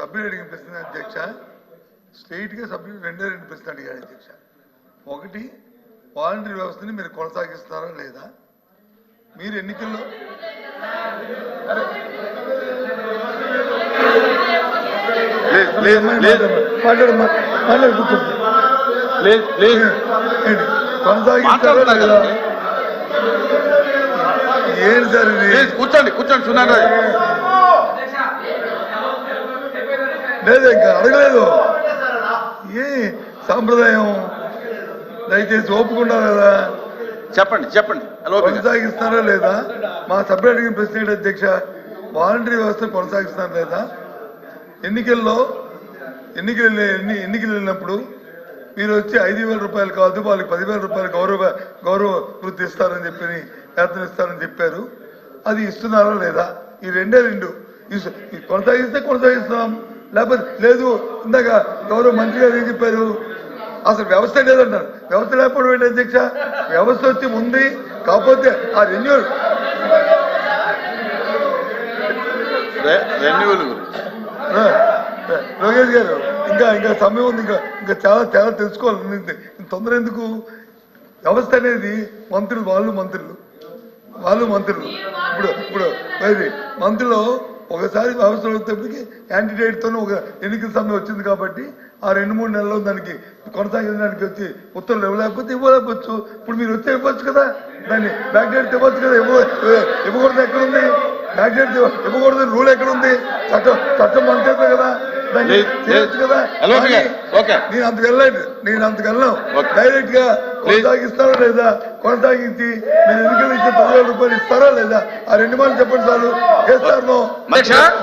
సభ్యుడు అడిగిన ప్రశ్న అధ్యక్ష. స్ట్రైట్గా సభ్యుడు రెండే రెండు ప్రశ్నలు అడిగాడు అధ్యక్ష. ఒకటి వాలంటరీ వ్యవస్థని మీరు కొనసాగిస్తారా లేదా? మీరు ఎన్నికల్లో? కొనసాగిస్తారా లేదా? ఏంటి సార్ కూర్చోండి కూర్చోండి సున్నాను లేదు ఇంకా అడగలేదు. ఏ సాంప్రదాయం? దయచేసి ఒప్పుకున్నారు కదా చెప్పండి చెప్పండి. కొనసాగిస్తారా లేదా? మా సభ్యుడు అడిగిన ప్రశ్న అధ్యక్ష వాలంటరీ వ్యవస్థ కొనసాగిస్తారా లేదా? ఎన్నికల్లో ఎన్నికలు ఎన్ని ఎన్నికలు వెళ్ళినప్పుడు మీరు వచ్చి ఐదు వేల రూపాయలు కాదు వాళ్ళకి పదివేల రూపాయలు గౌరవ గౌరవ వృత్తి ఇస్తారని చెప్పి వేతనం ఇస్తారని చెప్పారు. అది ఇస్తున్నారా లేదా? ఈ రెండే రెండు. కొనసాగిస్తే కొనసాగిస్తున్నాం లేకపోతే లేదు ఇందాక గౌరవ మంత్రి గారు ఏం చెప్పారు? అసలు వ్యవస్థ లేదంటారు వ్యవస్థ లేకపోవడం ఏంటి అధ్యక్ష? వ్యవస్థ వచ్చి ఉంది కాకపోతే ఆ రెన్యూల్ ఆ, లోకేష్ గారు ఇంకా ఇంకా సమయం ఉంది ఇంకా ఇంకా చాలా చాలా తెలుసుకోవాలి. తొందర ఎందుకు? వ్యవస్థ అనేది మంత్రులు వాళ్ళు మంత్రులు. వాళ్ళు మంత్రులు. ఇప్పుడు ఇప్పుడు మంత్రులు ఒకసారి వ్యవస్థ వచ్చేప్పటికి యాంటీడేట్తో ఒక ఎన్నికల సమయం వచ్చింది కాబట్టి ఆ రెండు మూడు నెలల్లో దానికి కొనసాగించడానికి వచ్చి ఉత్తర్వులు ఇవ్వలేకపోతే ఇవ్వలేకపోవచ్చు. ఇప్పుడు మీరు వచ్చి ఇవ్వచ్చు కదా? దాన్ని బ్యాక్ డేట్ ఇవ్వచ్చు కదా? ఇవ్వ ఇవ్వకూడదు ఎక్కడుంది? బ్యాక్ డేట్ ఇవ్వకూడదు రూల్ ఎక్కడుంది? చట్టం చట్టం మన చేతిలో కదా? దాన్ని చేయొచ్చు. కదా. నేను అంతకు నేను అంతకు వెళ్ళాం ఓకే. డైరెక్ట్గా. కొనసాగిస్తారా లేదా? కొనసాగించి మీరు ఎన్నికలు ఇచ్చే పదివేల రూపాయలు ఇస్తారా లేదా? ఆ రెండు మాటలు చెప్పండి సార్. అధ్యక్ష